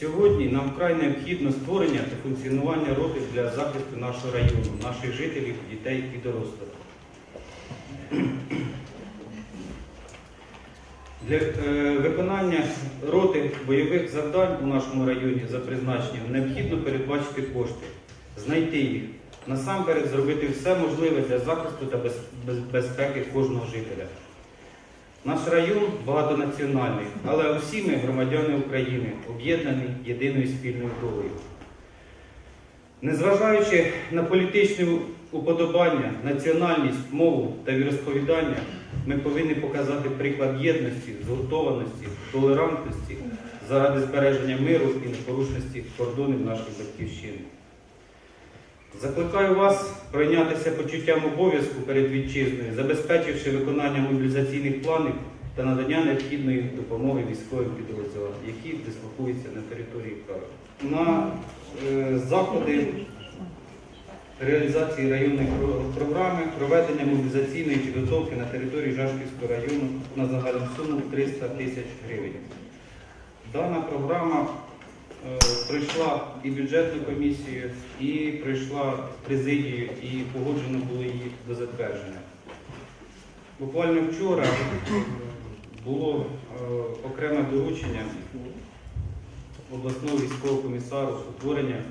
Сьогодні нам вкрай необхідно створення та функціонування роти для захисту нашого району, наших жителів, дітей і дорослих. Для е, виконання роти бойових завдань у нашому районі за призначенням необхідно передбачити кошти, знайти їх, насамперед зробити все можливе для захисту та без- без- безпеки кожного жителя. Наш район багатонаціональний, але усі ми громадяни України, об'єднані єдиною спільною долею. Незважаючи на політичне уподобання, національність, мову та віросповідання, ми повинні показати приклад єдності, згуртованості, толерантності заради збереження миру і непорушності кордонів нашої батьківщини. Закликаю вас пройнятися почуттям обов'язку перед вітчизною, забезпечивши виконання мобілізаційних планів та надання необхідної допомоги військовим підрозділам, які дислокуються на території краю. На е, заходи реалізації районної програми проведення мобілізаційної підготовки на території Жашківського району на загальну суму 300 тисяч гривень. Дана програма е, пройшла і бюджетну комісію, і пройшла президію, і погоджено було її до затвердження. Буквально вчора було е, окреме доручення обласного військового комісару створення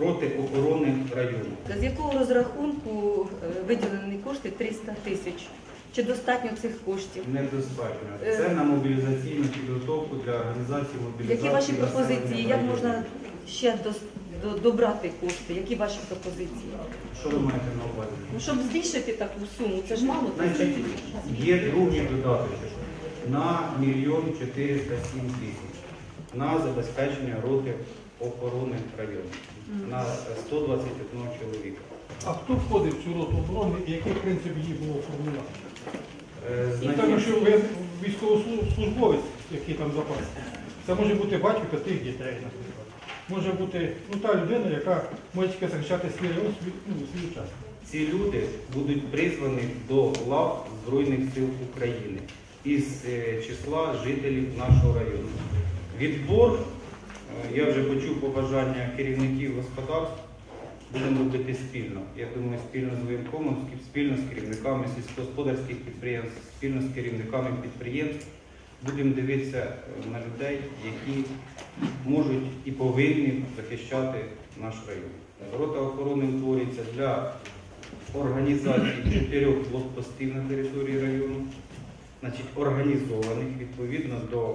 роти охорони району. З якого розрахунку е, виділені кошти 300 тисяч? Чи достатньо цих коштів? Недостатньо. Е. Це на мобілізаційну підготовку для організації мобілізації. Які ваші пропозиції? Як можна ще добрати кошти? Які ваші пропозиції? Що ви маєте на увазі? Ну, щоб збільшити таку суму, це ж мало. Значить, є другий додаток на мільйон 407 тисяч на забезпечення роти охорони району на 121 чоловіка. А хто входить в цю роту оборони і який принцип її було формулювати? Е, І значить, тому що ви військовослужбовець, який там запас, це може бути батько п'яти дітей, наприклад. Може бути ну, та людина, яка може тільки захищати свій район, свій, ну, свій час. ці люди будуть призвані до лав Збройних сил України із е, числа жителів нашого району. Відбор, е, я вже почув побажання керівників господарств, будемо робити спільно. Я думаю, спільно з воєнкомом, спі- спільно з керівниками сільськогосподарських підприємств, спільно з керівниками підприємств. Будемо дивитися е, на людей, які можуть і повинні захищати наш район. Рота охорони утворюється для організації чотирьох блокпостів на території району, значить, організованих відповідно до е,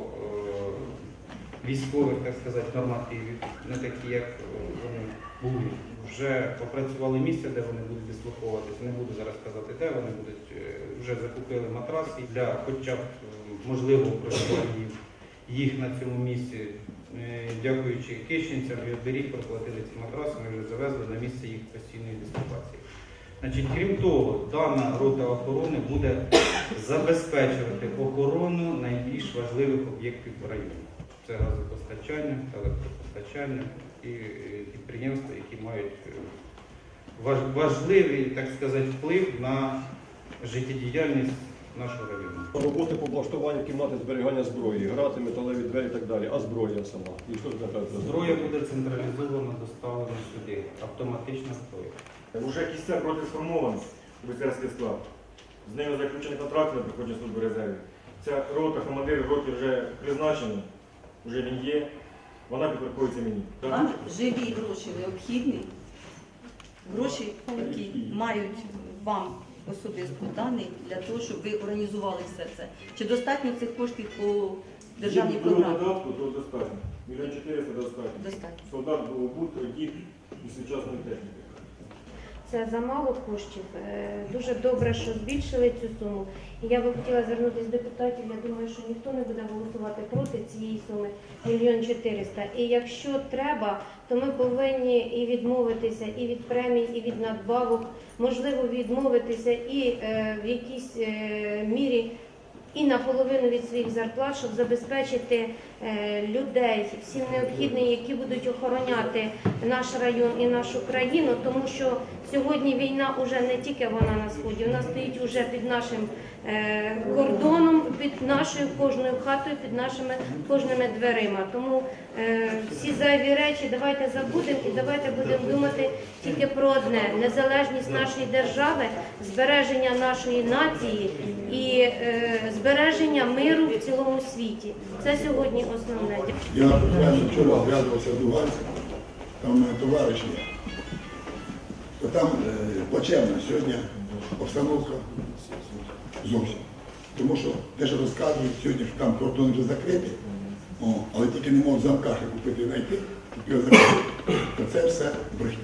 військових, так сказати, нормативів, не такі, як е, вони були. Вже опрацювали місце, де вони будуть дислоковуватися. Не буду зараз казати, де вони будуть. Е, Вже закупили матраси для хоча б е, можливого проживання їх- на цьому місці. Дякуючи кищенцям і оберіг проплатили ці матраси, ми вже завезли на місце їх постійної дислокації. Значить, крім того, дана рота охорони буде забезпечувати охорону найбільш важливих об'єктів в районі. Це газопостачання, електропостачання і е, підприємства, які мають е, важливий, так сказати, вплив на життєдіяльність нашого району. Роботи по облаштуванню кімнати зберігання зброї, грати, металеві двері і так далі, а зброя сама. І що це? Зброя буде централізовано доставлена сюди, автоматична зброя. Уже кістяк роти сформований, офіцерський склад. З нею заключений контракт на проходження служби резервів. Ця рота, командир роти вже призначений, вже він є, вона підпорядковується мені. Вам живі гроші необхідні, гроші, які мають вам особисто дані для того, щоб ви організували все це. Чи достатньо цих коштів по державній програмі? додатку, то достатньо. Мільйон чотириста достатньо. Достатньо. Солдат було бути, одів і сучасної техніки. Це замало коштів. Е, Дуже добре, що збільшили цю суму. І я би хотіла звернутися до депутатів. Я думаю, що ніхто не буде голосувати проти цієї суми мільйон чотириста. І якщо треба, то ми повинні і відмовитися і від премій, і від надбавок, можливо, відмовитися і е, в якійсь е, мірі і наполовину від своїх зарплат, щоб забезпечити е, людей всім необхідним, які будуть охороняти наш район і нашу країну, тому що сьогодні війна вже не тільки вона на сході, вона стоїть уже під нашим е, кордоном, під нашою кожною хатою, під нашими кожними дверима. Тому е, всі зайві речі давайте забудемо і давайте будемо думати тільки про одне: незалежність нашої держави, збереження нашої нації і е, збереження миру в цілому світі. Це сьогодні основне. Я буквально вчора зв'язувався з Луганськом, там у мене товариш є. То там е, плачевна сьогодні обстановка зовсім. Тому що те, що розказують сьогодні, що там кордон вже закритий, о, але тільки не можуть замкахи купити і знайти, то це все брехня.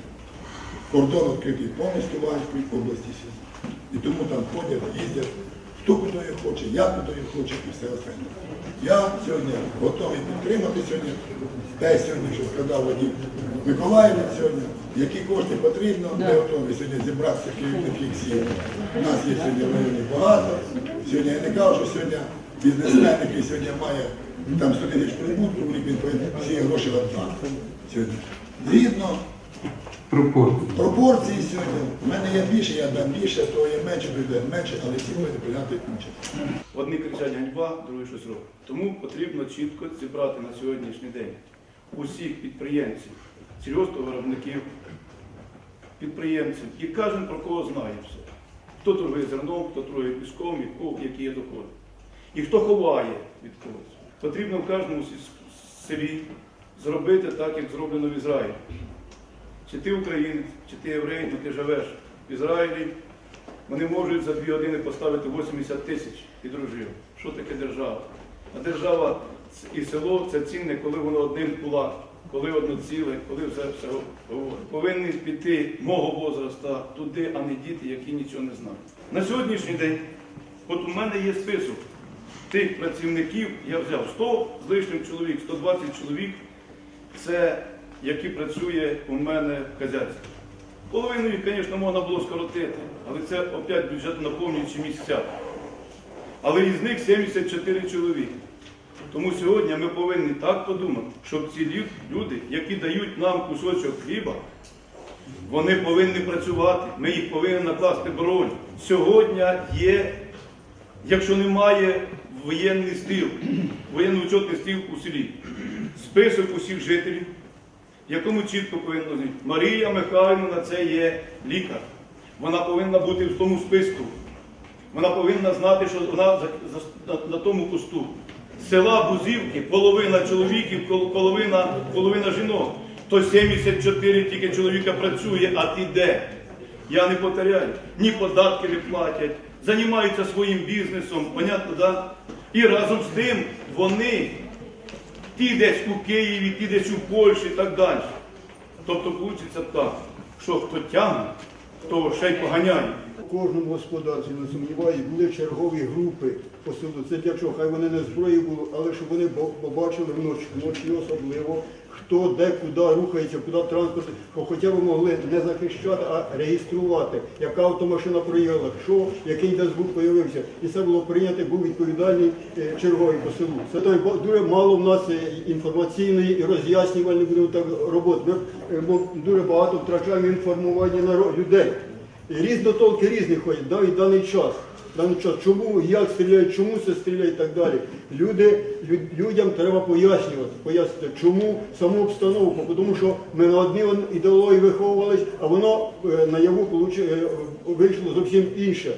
Кордон відкритий повністю в Луганській області. І тому там ходять, їздять, хто куди хоче, як куди хоче і все остальне. Я сьогодні готовий підтримати сьогодні те сьогодні, що сказав Вадим Миколаївич сьогодні, які кошти потрібно, ми готові сьогодні зібратися керівників всіх. У нас є сьогодні в районі багато. Сьогодні я не кажу, що сьогодні бізнесмен, який сьогодні має там 100 тисяч прибутку, він повинен всі гроші віддати. Сьогодні. Згідно пропорції сьогодні, в мене є більше, я дам більше, то є менше, то йде менше, але всі повинні прийняти інше. Одні кричать ганьба, другі щось роблять. Тому потрібно чітко зібрати на сьогоднішній день усіх підприємців, сільгоспвиробників, підприємців, і кожен про кого знає все. Хто торгує зерном, хто торгує піском, від кого які є доходи. І хто ховає від когось. Потрібно в кожному селі зробити так, як зроблено в Ізраїлі. Чи ти українець, чи ти єврей, ну ти живеш в Ізраїлі, вони можуть за дві години поставити 80 тисяч і дружив. Що таке держава? А держава і село це цінне, коли воно одним кулак, коли одно ціле, коли все все говорить. Повинні піти мого возраста туди, а не діти, які нічого не знають. На сьогоднішній день, от у мене є список тих працівників, я взяв 100 з лишнім чоловік, 120 чоловік, це які працює у мене в хазяйстві. Половину їх, звісно, можна було скоротити, але це опять бюджет наповнюючі місця. Але із них 74 чоловіки. Тому сьогодні ми повинні так подумати, щоб ці люди, які дають нам кусочок хліба, вони повинні працювати, ми їх повинні накласти бронь. Сьогодні є, якщо немає воєнний стіл, воєнно-учетний стіл у селі, список усіх жителів, якому чітко повинно знати. Марія Михайлівна це є лікар. Вона повинна бути в тому списку. Вона повинна знати, що вона на, тому кусту. З Села Бузівки половина чоловіків, половина, половина жінок. То 74 тільки чоловіка працює, а ти де? Я не повторяю. Ні податки не платять, займаються своїм бізнесом, понятно, да? І разом з тим вони ті десь у Києві, ті десь у Польщі і так далі. Тобто вийде так, що хто тягне, хто ще й поганяє. У кожному господарстві, не сумніваю, були чергові групи по. Це для чого? Хай вони не зброї були, але щоб вони побачили вночі, вночі особливо, хто де, куди рухається, куди транспорт, хоча б могли не захищати, а реєструвати, яка автомашина проїхала, що, який де звук появився. І це було прийнято, був відповідальний е, черговий по селу. Це там дуже мало в нас е, інформаційної і роз'яснювальної роботи. Ми е, дуже багато втрачаємо інформування людей. Різнотолки різні ходять, да, і даний час. Даний час. Чому, як стріляють, чому це стріляють і так далі. Люди, лю- людям треба пояснювати, пояснити, чому саму обстановку, тому що ми на одній ідеології виховувались, а воно е, наяву получи- е, вийшло зовсім інше.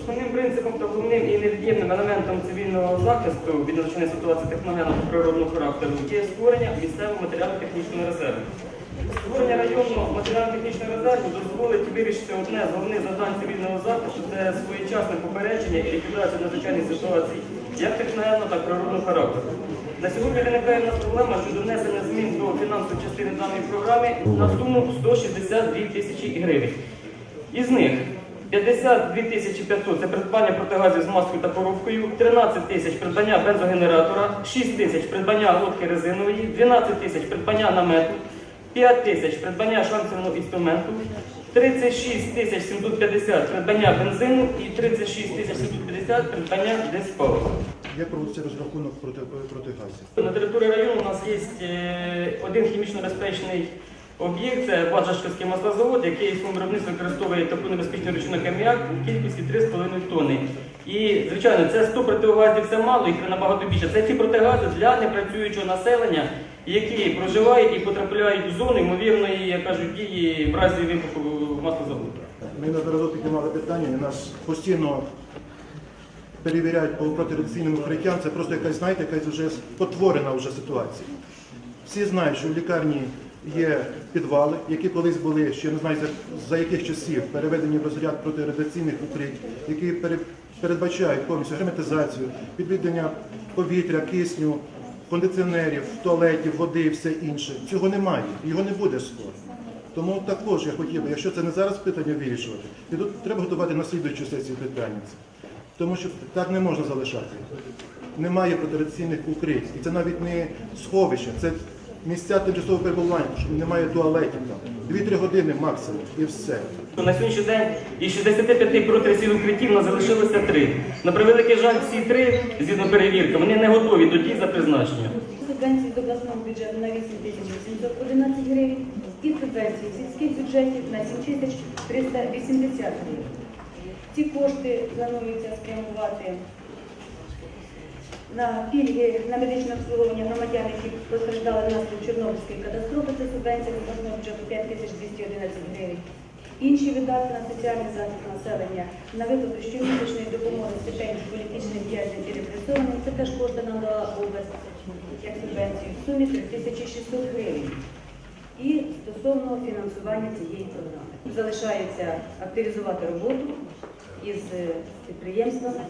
Основним принципом та головним і невід'ємним елементом цивільного захисту від ситуації техногенного природного характеру є створення місцевого матеріально-технічного резерву. Створення районного матеріально-технічного резерву дозволить вирішити одне з головних завдань цивільного захисту це своєчасне попередження і ліквідацію надзвичайних ситуацій, як техногенного, так і природного характеру. На сьогодні виникає в нас проблема щодо внесення змін до фінансової частини даної програми на суму 162 тисячі гривень. Із них 52 тисячі 500 – це придбання протигазів з маскою та коробкою, 13 тисяч – придбання бензогенератора, 6 тисяч – придбання лодки резинової, 12 тисяч – придбання намету, 5 тисяч – придбання шансового інструменту, 36 тисяч 750 придбання бензину і 36 тисяч 750 придбання диспалива. Як проводиться розрахунок проти, проти газів? На території району у нас є е, один хімічно безпечний об'єкт, це Баджашківський маслозавод, який своїм виробництвом використовує таку небезпечну речовину аміак у кількості 3,5 тонни. І, звичайно, це 100 противогазів це мало, їх набагато більше. Це ті протигази для непрацюючого населення, які проживають і потрапляють в зону ймовірної, як кажуть, дії в разі вибуху маслозаводу. Ми неодноразово піднімали питання, нас постійно перевіряють по протирадіаційним укриттям. Це просто якась, знаєте, якась вже потворена вже ситуація. Всі знають, що в лікарні є підвали, які колись були, ще не знаю за, яких часів, переведені в розряд протирадіаційних укриттів, які пере- передбачають повністю герметизацію, підведення повітря, кисню, кондиціонерів, туалетів, води і все інше. Цього немає, його не буде скоро. Тому також я хотів би, якщо це не зараз питання вирішувати, то тут треба готувати на слідуючу сесію питання. Тому що так не можна залишати. Немає протираційних укриттів. І це навіть не сховище, це місця тимчасового перебування, що немає туалетів там. Дві-три години максимум і все. На сьогоднішній день із 65 протираційних укриттів нас залишилося три. На превеликий жаль, всі три, згідно перевірки, вони не готові до дій за призначення. Субвенції до обласного бюджету на 8 тисяч 811 гривень і субвенції сільських бюджетів на 7 тисяч 380 гривень. Ці кошти планується спрямувати на пільги на медичне обслуговування громадян, які постраждали внаслідок Чорнобильської катастрофи. Це субвенція обласного бюджету 5 тисяч 211 гривень. Інші видатки на соціальний захист населення, на виплату щомісячної допомоги стипендій політичних в'язнів і репресованих, це теж кошти надала область як субвенцію в сумі 3600 гривень. І стосовно фінансування цієї програми. Залишається активізувати роботу із е, підприємствами,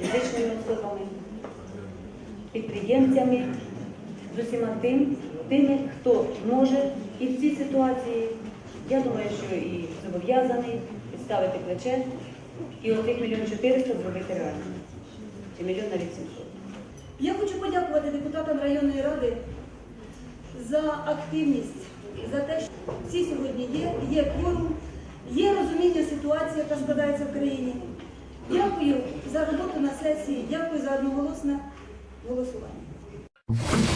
фізичними особами, підприємцями, з усіма тим, тими, хто може і в цій ситуації, я думаю, що і зобов'язаний підставити плече і оцих мільйон 400 зробити реально. Чи мільйон навіть 700. Я хочу подякувати депутатам районної ради за активність, за те, що всі сьогодні є, є кворум, є розуміння ситуації, яка складається в країні. Дякую за роботу на сесії, дякую за одноголосне голосування.